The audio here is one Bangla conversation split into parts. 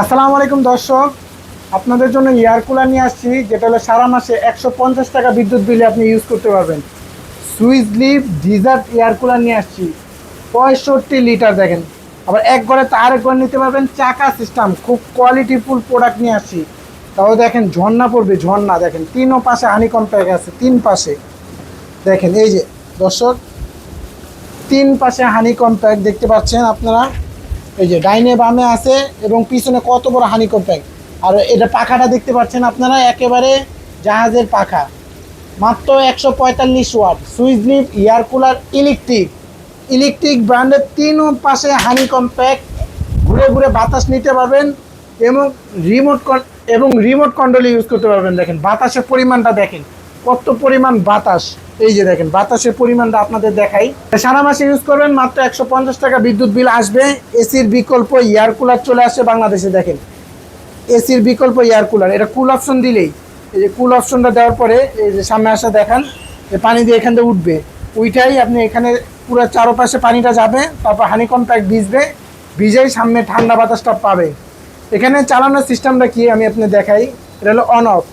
আসসালামু আলাইকুম দর্শক। আপনাদের জন্য এয়ার কুলার নিয়ে আসছি, যেটা হলো সারা মাসে একশো পঞ্চাশ টাকা বিদ্যুৎ বিলে আপনি ইউজ করতে পারবেন। Switch lip desert air cooler নিয়ে আসছি, পঁয়ষট্টি লিটার দেখেন। আবার এক ঘরে তো আরেক ঘর নিতে পারবেন, চাকা সিস্টেম খুব কোয়ালিটিফুল প্রোডাক্ট নিয়ে আসছি। তাও দেখেন ঝর্ণা পড়বে, ঝর্ণা দেখেন। তিনও পাশে হানিকম প্যাক আছে, তিন পাশে। দেখেন এই যে, দর্শক, তিন পাশে হানিকম প্যাক দেখতে পাচ্ছেন আপনারা। এই যে ডাইনে বামে আছে এবং পিছনে কত বড় হানিকম প্যাক আর এটা পাখাটা দেখতে পাচ্ছেন আপনারা, একেবারে জাহাজের পাখা। মাত্র একশো পঁয়তাল্লিশ watt, switch lip air cooler, electric. Electric ব্র্যান্ডের তিন পাশে হানিকম প্যাক ঘুরে ঘুরে বাতাস নিতে পারবেন এবং রিমোট এবং রিমোট কন্ট্রোল ইউজ করতে পারবেন, দেখেন। বাতাসের পরিমাণটা দেখেন। কত পরিমাণ বাতাস? এই যে দেখেন, বাতাসের পরিমাণটা আপনাদের দেখাই। সারা মাসে ইউজ করবেন মাত্র একশো পঞ্চাশ টাকা বিদ্যুৎ বিল আসবে। এসির বিকল্প এয়ার কুলার চলে আসে বাংলাদেশে, দেখেন। এসির বিকল্প এয়ার কুলার এটা কুল অপশন দিলেই। এই যে কুল অপশনটা দেওয়ার পরে এই যে সামনে আসা দেখান যে পানি দিয়ে এখান থেকে উঠবে। ওইটাই আপনি এখানে পুরো চারোপাশে পানিটা যাবে, তারপর হানিকম প্যাক ভিজবে, ভিজেই সামনে ঠান্ডা বাতাসটা পাবে। এখানে চালানোর সিস্টেমটা কি আমি আপনি দেখাই, এটা হলো অন অফ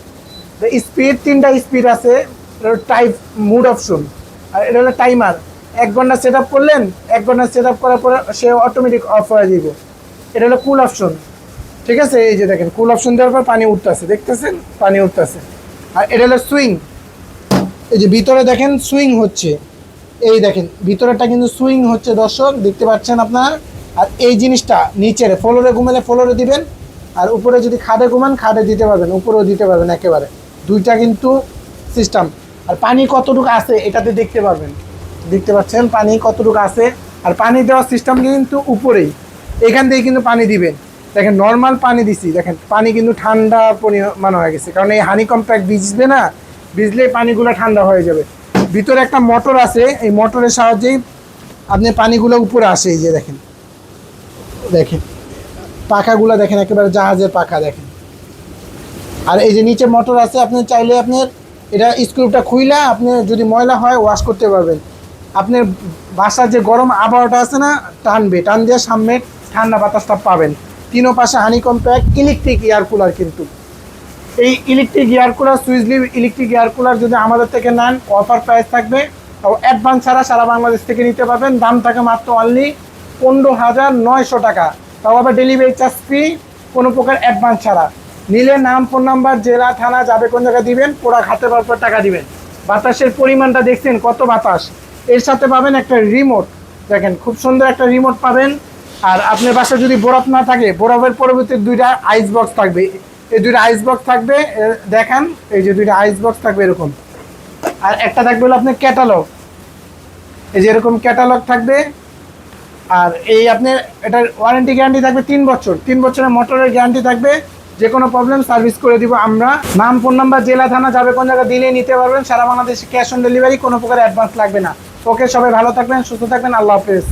স্পিড তিনটা স্পিড আছে। টাইপ মুড অপশন আর এটা হলো টাইমার এক ঘণ্টা সেট আপ করলেন, এক ঘণ্টা সেট আপ করার পরে সে অটোমেটিক অফ হয়ে দিব এটা হলো কুল অপশন ঠিক আছে? এই যে দেখেন কুল অপশন দেওয়ার পর পানি উঠতেছে, দেখতেছেন? পানি উঠতেছে। আর এটা হলো সুইং এই যে ভিতরে দেখেন সুইং হচ্ছে। এই দেখেন ভিতরেটা কিন্তু সুইং হচ্ছে, দর্শক। দেখতে পাচ্ছেন আপনার? আর এই জিনিসটা নিচের ফ্লোরে ঘুমালে ফ্লোরে দিবেন। আর উপরে যদি খাদে ঘুমান, খাদে দিতে পারবেন, উপরেও দিতে পারবেন একেবারে। দুইটা কিন্তু সিস্টেম আর পানি কতটুকু আছে, এটাতে দেখতে পারবেন। দেখতে পাচ্ছেন, পানি কতটুকু আছে। আর পানি দেওয়ার সিস্টেম কিন্তু উপরেই। এখান থেকে কিন্তু পানি দিবেন। দেখেন নর্মাল পানি দিছি। দেখেন, পানি কিন্তু ঠান্ডা পরিমাণ হয়ে গেছে। কারণ এই হানি কম্প্যাক্ট ভিজবে না, ভিজলে পানিগুলো ঠান্ডা হয়ে যাবে। ভিতরে একটা মোটর আছে। এই মোটরের সাহায্যেই আপনি পানিগুলো উপরে আসে। এই যে দেখেন দেখেন। পাখাগুলো দেখেন, একেবারে জাহাজের পাখা দেখেন। আর এই যে নিচে মোটর আছে, আপনি চাইলে আপনার এটা স্ক্রুপটা খুইলা আপনি যদি ময়লা হয় ওয়াশ করতে পারবেন। আপনার বাসার যে গরম আবহাওয়াটা আছে না, টানবে, টান দিয়ে সামনে ঠান্ডা বাতাসটা পাবেন। তিনও পাশে honeycomb pack electric air cooler কিন্তু। এই ইলেকট্রিক এয়ার কুলার সুইচলি ইলেকট্রিক এয়ার কুলার যদি আমাদের থেকে নেন অফার প্রাইস থাকবে। ও অ্যাডভান্স ছাড়া সারা বাংলাদেশ থেকে নিতে পারবেন। দাম থাকে মাত্র অনলি পনেরো হাজার নয়শো টাকা। তাও আবার ডেলিভারি চার্জ ফ্রি কোনো প্রকার অ্যাডভান্স ছাড়া। নিলে নাম, ফোন নাম্বার, জেলা, থানা, যাবে কোন জায়গায় দিবেন পোড়া খাতে পর টাকা দিবেন। বাতাসের পরিমাণটা দেখছেন কত বাতাস। এর সাথে পাবেন একটা রিমোট দেখেন, খুব সুন্দর একটা রিমোট পাবেন। আর আপনার বাসায় যদি বরফ না থাকে, বরফের পরবর্তী দুইটা আইস বক্স থাকবে। এই দুইটা আইস বক্স থাকবে দেখান, এই যে দুইটা আইস বক্স থাকবে এরকম। আর একটা থাকবে হলো আপনার ক্যাটালগ এই যে এরকম ক্যাটালগ থাকবে। আর এই আপনার, এটার ওয়ারেন্টি গ্যারান্টি থাকবে তিন বছর। তিন বছরের মোটরের গ্যারান্টি থাকবে। যে কোনো প্রবলেম সার্ভিস করে দিব আমরা। নাম ফোন নাম্বার জেলা, থানা, যাবে কোন জায়গায় দিলে নিতে পারবেন। সারা বাংলাদেশে ক্যাশ অন ডেলিভারি কোনো প্রকার অ্যাডভান্স লাগবে না। ওকে, সবাই ভালো থাকবেন, সুস্থ থাকবেন। আল্লাহ হাফেজ।